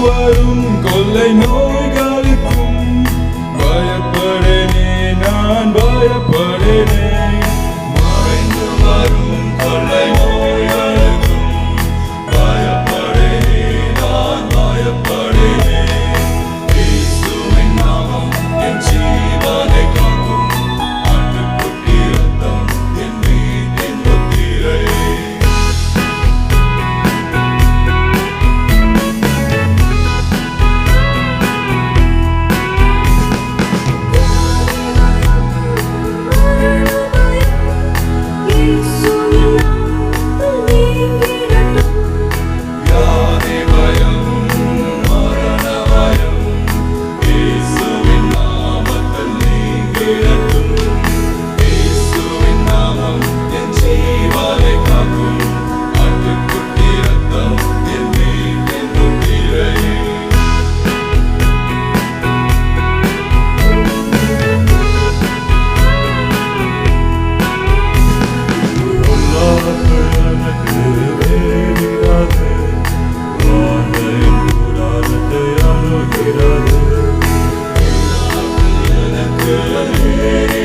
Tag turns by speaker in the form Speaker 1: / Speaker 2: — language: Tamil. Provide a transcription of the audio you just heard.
Speaker 1: வரும் கொள்ளை நோய். day.